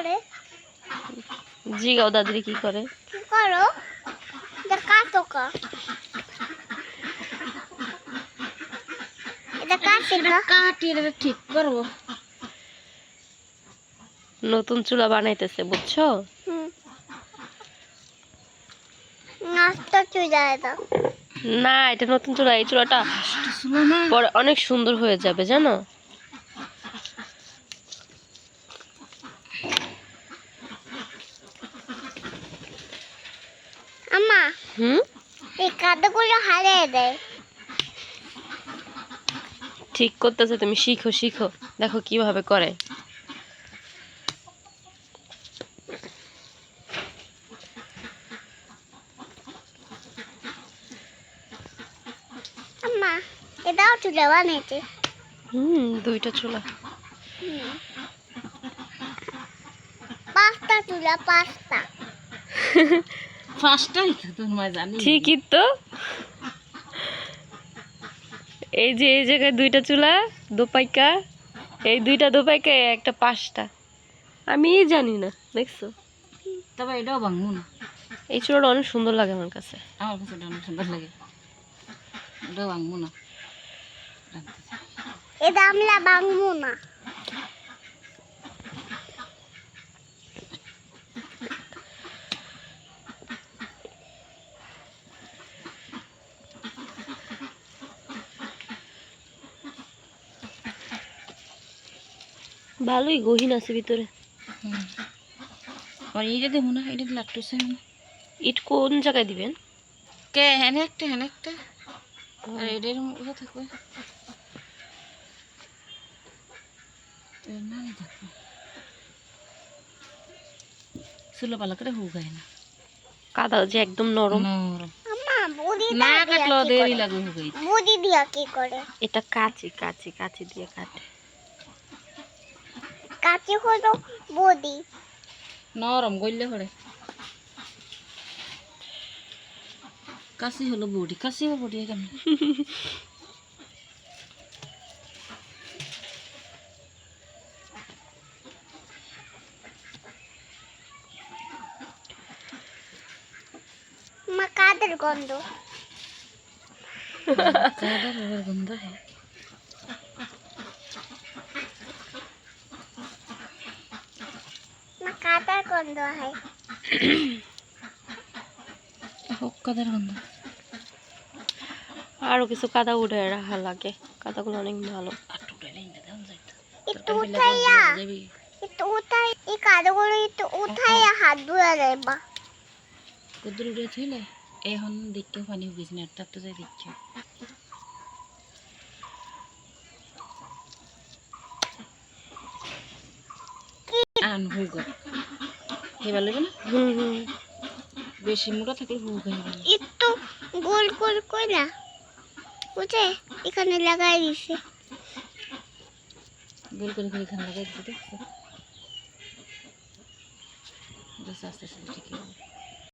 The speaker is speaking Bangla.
করে? জিগাও দাদিরে কি করে? কি করো? এটা কাটোকা এটা কাটিকা কাটি এটা ঠিক করব। নতুন চুলা বানাইতেছে বুঝছ? হুম। নাস্তা চুলা এটা না এটা নতুন চুলা এই চুলাটা পরে অনেক সুন্দর হয়ে যাবে জানো? আম্মা হুম এই কাদগুলো হারিয়ে দেয়। ঠিক করতেছে তুমি শিখো শিখো। দেখো কীভাবে করে। আম্মা এটাও চুলা বানিয়েছে। হুম দুইটা চুলা। পাঁচটা চুলা পাঁচটা। ফার্স্টটাই তোর মা জানি। ঠিকই তো। এই যে এই জায়গায় দুইটা চুলা দোপাইকা। এই দুইটা দোপাইকা একটা পাঁচটা। আমি জানি না দেখছ? তবে এটাও ভাঙবো না। এই চুলাটা অনেক সুন্দর লাগে আমার কাছে। আমার কাছে এটা অনেক সুন্দর লাগে। এটাও ভাঙবো না। এটা আমরা ভাঙবো না। ভালোই গহীন আছে ভিতরে। আর এইটা দেবো না এটা লাগতেছে ইট কোন জায়গায় দিবেন? কে? হ্যাঁ একটা হ্যাঁ একটা। আর এটার মধ্যে থাকবে। সুলো পালা করে হুগায় না। কাদা যে একদম নরম। নরম। আম্মা বুড়ি না কাটলো দেরি লাগে হুগাই বুড়ি দিয়া কি করে? এটা কাচি কাচি কাচি দিয়ে কাটে। কাছে হলো বডি নরম গইলে হরে কাশি হলো বডি কাশি হলো বডি কেন মা কাদের গন্ধ? কাদা রবার গন্ধ? হ্যাঁ মা কাদার গন্ধ হয়। হোক কাদার গন্ধ। আরও কিছু কাদা উঠে রাখা লাগে। কাদাগুলো অনেক ভালো। আটু ডাইলে ইন্দা দেন যাইতো। একটু উঠাইয়া। যাবি। একটু উঠাই এই কাদগুলো একটু উঠাইয়া হাত ধুয়ে দেবা কদ্দুর উড়ে থইলে? এখন দেখতে পানি হুগেছি না তার তো যাই দেখছি। আন হুগ হেবার লাগবে না? বেশি মোটা থাকলে হুগ হয়ে গেল একটু গোল গোল করে বুঝে এখানে লাগাই দিছে। গোল করে করে এখানে লাগাই দিতে আস্তে আস্তে আস্তে ঠিক হবে